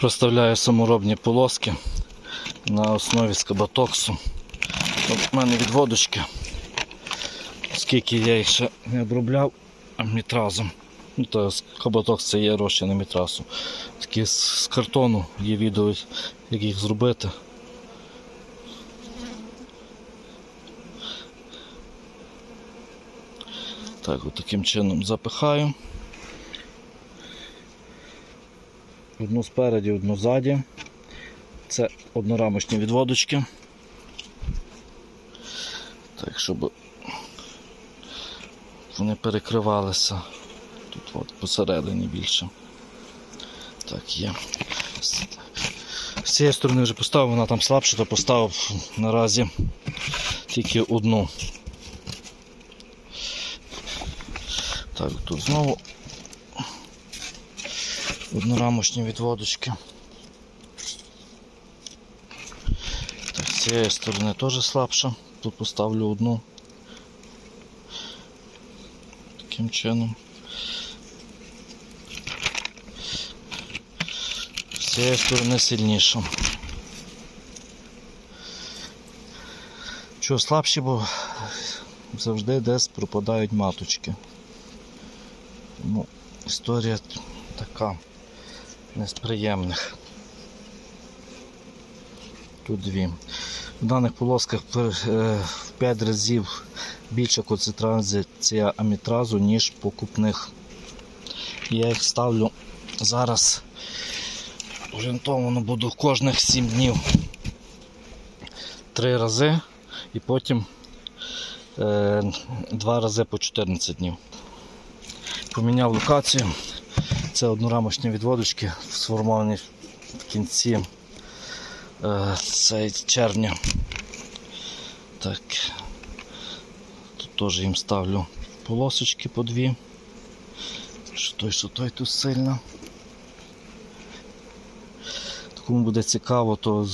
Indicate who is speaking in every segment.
Speaker 1: Проставляю саморобні полоски на основі скабатоксу. От У мене відводочки, оскільки я їх ще не обробляв мітразом. Ну, то скабатокс це є розчини мітрасу. Такі з картону є відео, як їх зробити. Так, от таким чином запихаю. Одну спереді, одну ззаді. Це однорамочні відводочки. Так, щоб вони перекривалися. Тут от посередині більше. Так, є. З- цієї сторони вже поставив, вона там слабша, то поставив наразі тільки одну. Так, тут знову однорамочні відводочки. Так, з цієї сторони теж слабша. Тут поставлю одну. Таким чином. З цієї сторони сильніша. Чого слабші, бо завжди десь пропадають маточки. Ну, історія така не з приємних. Тут дві. В даних полосках е, в 5 разів більша концентрація амітразу, ніж покупних. Я їх ставлю зараз орієнтовано буду кожних 7 днів. Три рази і потім е, два рази по 14 днів. Поміняв локацію. Це однорамочні відводочки, сформовані в кінці е, червня. Так. Тут теж їм ставлю полосочки по дві. Що той, що той тут сильно. Кому буде цікаво, то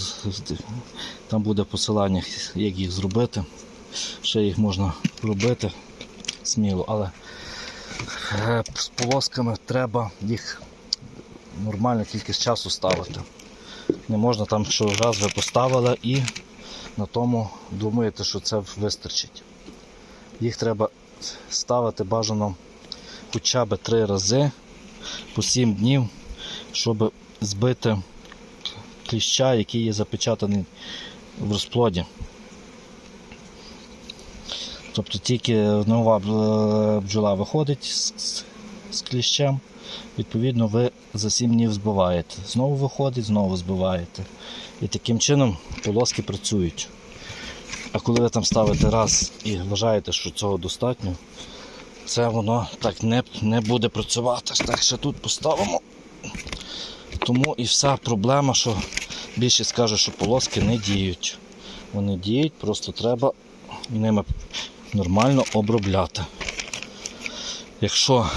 Speaker 1: там буде посилання, як їх зробити. Ще їх можна робити сміло, але З полосками треба їх нормально тільки з часу ставити. Не можна там, що раз ви поставили і на тому думаєте, що це вистачить. Їх треба ставити бажано хоча б три рази по 7 днів, щоб збити кліща, який є запечатаний в розплоді. Тобто тільки нова бджола виходить з, з- з кліщем, відповідно, ви за 7 днів збиваєте. Знову виходить, знову збиваєте. І таким чином полоски працюють. А коли ви там ставите раз і вважаєте, що цього достатньо, це воно так не, не буде працювати. Так ще тут поставимо. Тому і вся проблема, що більшість каже, що полоски не діють. Вони діють, просто треба ними нормально обробляти. Якщо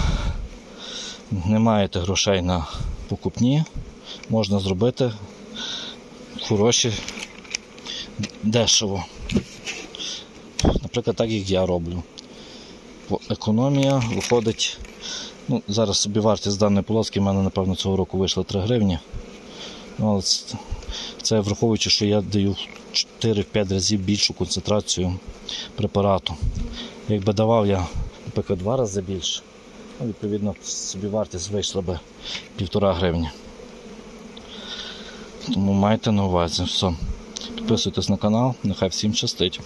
Speaker 1: не маєте грошей на покупні, можна зробити хороші дешево. Наприклад, так як я роблю. Економія виходить. Ну, зараз собі вартість даної полоски в мене, напевно, цього року вийшло 3 гривні. Ну, але це, враховуючи, що я даю 4-5 разів більшу концентрацію препарату. Якби давав я, наприклад, 2 рази більше, ну, відповідно, собі вартість вийшла би півтора гривні. Тому майте на увазі все. Підписуйтесь на канал, нехай всім щастить.